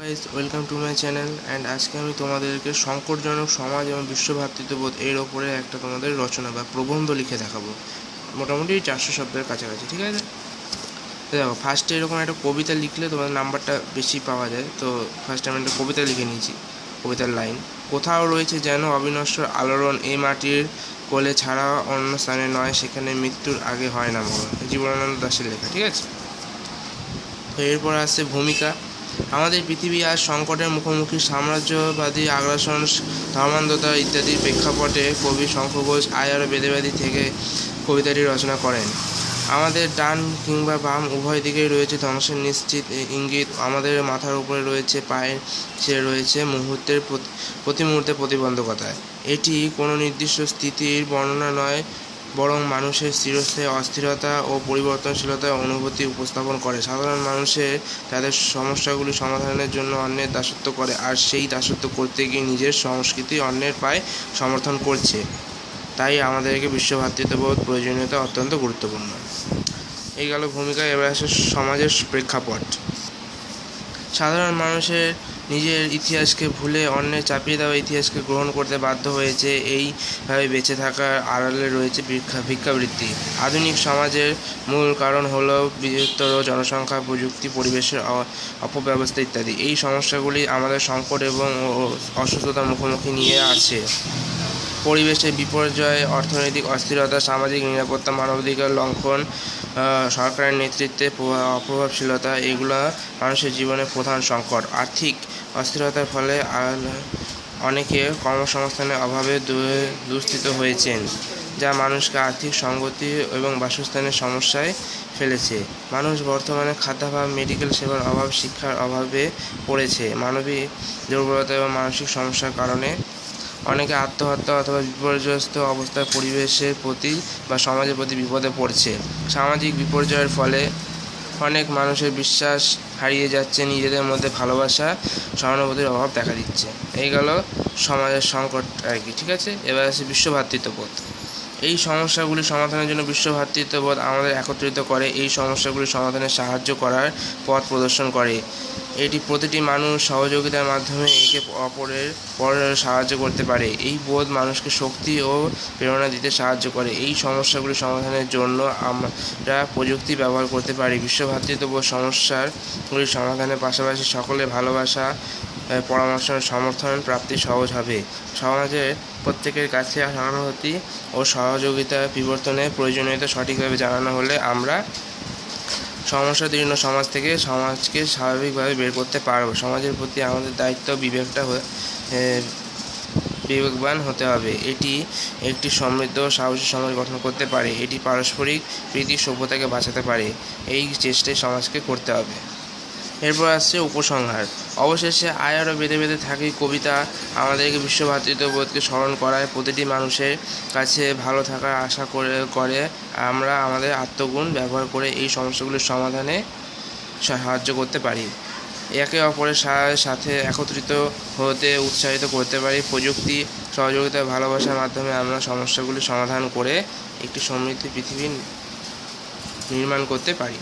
Guys welcome to my channel and আজকে আমি তোমাদেরকে সংকটজনক সমাজ এবং বিশ্বভাতৃত্ববোধ এর ওপরে একটা তোমাদের রচনা বা প্রবন্ধ লিখে দেখাবো। মোটামুটি চারশো শব্দের কাছাকাছি, ঠিক আছে? দেখো ফার্স্টে এরকম একটা কবিতা লিখলে তোমাদের নাম্বারটা বেশি পাওয়া যায়, তো ফার্স্টে আমি একটা কবিতা লিখে নিয়েছি, কবিতার লাইন। কোথাও রয়েছে যেন অবিনশ্বর আলোড়ন এই মাটির কোলে ছাড়া অন্য স্থানে নয়, সেখানে মৃত্যুর আগে হয় না মরণ। জীবনানন্দ দাসের লেখা, ঠিক আছে? তো এরপর আসছে ভূমিকা। আমাদের পৃথিবী আজ সংকটের মুখোমুখি সাম্রাজ্যবাদী আগ্রাসন, ধর্মান্ধতা ইত্যাদির প্রেক্ষাপটে কবি শঙ্খ ঘোষ আয়ার বেদেবাদী থেকে কবিতাটি রচনা করেন। আমাদের ডান কিংবা বাম উভয় দিকেই রয়েছে ধ্বংসের নিশ্চিত ইঙ্গিত। আমাদের মাথার উপরে রয়েছে পায়ের সে রয়েছে মুহূর্তের প্রতি- মুহূর্তে প্রতিবন্ধকতা। এটি কোনো নির্দিষ্ট স্থিতির বর্ণনা নয় বরং মানুষের চিরস্থায়ী অস্থিরতা ও পরিবর্তনশীলতার অনুভূতি উপস্থাপন করে। সাধারণ মানুষের তাদের সমস্যাগুলি সমাধানের জন্য অন্যের দাসত্ব করে আর সেই দাসত্ব করতে গিয়ে নিজের সংস্কৃতি অন্যের পায়ে সমর্থন করছে। তাই আমাদেরকে বিশ্বভাতৃত্ববোধ প্রয়োজনীয়তা অত্যন্ত গুরুত্বপূর্ণ। এই গেল ভূমিকা, এবার আসে সমাজের প্রেক্ষাপট। সাধারণ মানুষের নিজের ইতিহাসকে ভুলে অন্যের চাপিয়ে দেওয়া ইতিহাসকে গ্রহণ করতে বাধ্য হয়েছে, এইভাবে বেঁচে থাকার আড়ালে রয়েছে ভিক্ষা, ভিক্ষাবৃত্তি। আধুনিক সমাজের মূল কারণ হল বৃহত্তর জনসংখ্যা, প্রযুক্তি, পরিবেশের অপব্যবস্থা ইত্যাদি। এই সমস্যাগুলি আমাদের সংকট এবং অসুস্থতার মুখোমুখি নিয়ে আছে। পরিবেশের বিপর্যয়, অর্থনৈতিক অস্থিরতা, সামাজিক নিরাপত্তা, মানবাধিকার লঙ্ঘন সরকারের নেতৃত্বে প্রভা- অপ্রভাবশীলতা, এগুলো মানুষের জীবনে প্রধান সংকট। আর্থিক অস্থিরতার ফলে অনেকে কর্মসংস্থানের অভাবে দুস্থিত হয়েছেন, যা মানুষকে আর্থিক সংগতি এবং বাসস্থানের সমস্যায় ফেলেছে। মানুষ বর্তমানে খাদ্যাভাব মেডিকেল সেবার অভাব, শিক্ষার অভাবে পড়েছে। মানবিক দুর্বলতা এবং মানসিক সমস্যার কারণে অনেকে আত্মহত্যা অথবা বিপর্যস্ত অবস্থায় পরিবেশের প্রতি বা সমাজের প্রতি বিপদে পড়ছে। সামাজিক বিপর্যয়ের ফলে অনেক মানুষের বিশ্বাস হারিয়ে যাচ্ছে, নিজেদের মধ্যে ভালোবাসা, সহানুভূতির অভাব দেখা দিচ্ছে। এই গেল সমাজের সংকট আর কি, ঠিক আছে? এবার আছে বিশ্বভাতৃত্ববোধ। এই সমস্যাগুলি সমাধানের জন্য বিশ্বভাতৃত্ববোধ আমাদের একত্রিত করে, এই সমস্যাগুলি সমাধানে সাহায্য করার পথ প্রদর্শন করে। এটি প্রতিটি মানুষ সহযোগিতার মাধ্যমে একে অপরের পরের সাহায্য করতে পারে। এই বোধ মানুষকে শক্তি ও প্রেরণা দিতে সাহায্য করে। এই সমস্যাগুলি সমাধানের জন্য আমরা প্রযুক্তি ব্যবহার করতে পারি। বিশ্ব বিশ্বভাতৃত্ববোধ সমস্যারগুলি সমাধানের পাশাপাশি সকলের ভালোবাসা পরামর্শ সমর্থন প্রাপ্তি সহজ হবে। সমাজের প্রত্যেকের কাছে সহানুভূতি ও সহযোগিতা বিবর্তনের প্রয়োজনীয়তা সঠিকভাবে জানানো হলে আমরা সমস্যাদীর্ণ সমাজ থেকে সমাজকে স্বাভাবিকভাবে বের করতে পারব। সমাজের প্রতি আমাদের দায়িত্ব বিবেকটা বিবেকবান হতে হবে। এটি একটি সমৃদ্ধ সাহসী সমাজ গঠন করতে পারে। এটি পারস্পরিক প্রীতি সভ্যতাকে বাঁচাতে পারে। এই চেষ্টাই সমাজকে করতে হবে। এরপর আসছে উপসংহার। অবশেষে আয়ারও বেঁধে বেঁধে থাকি কবিতা আমাদেরকে বিশ্বভাতৃত্ববোধকে স্মরণ করায়। প্রতিটি মানুষের কাছে ভালো থাকার আশা করে করে আমরা আমাদের আত্মগুণ ব্যবহার করে এই সমস্যাগুলির সমাধানে সাহায্য করতে পারি। একে অপরের সাথে একত্রিত হতে, উৎসাহিত করতে পারি। প্রযুক্তি, সহযোগিতা, ভালোবাসার মাধ্যমে আমরা সমস্যাগুলি সমাধান করে একটি সমৃদ্ধ পৃথিবী নির্মাণ করতে পারি।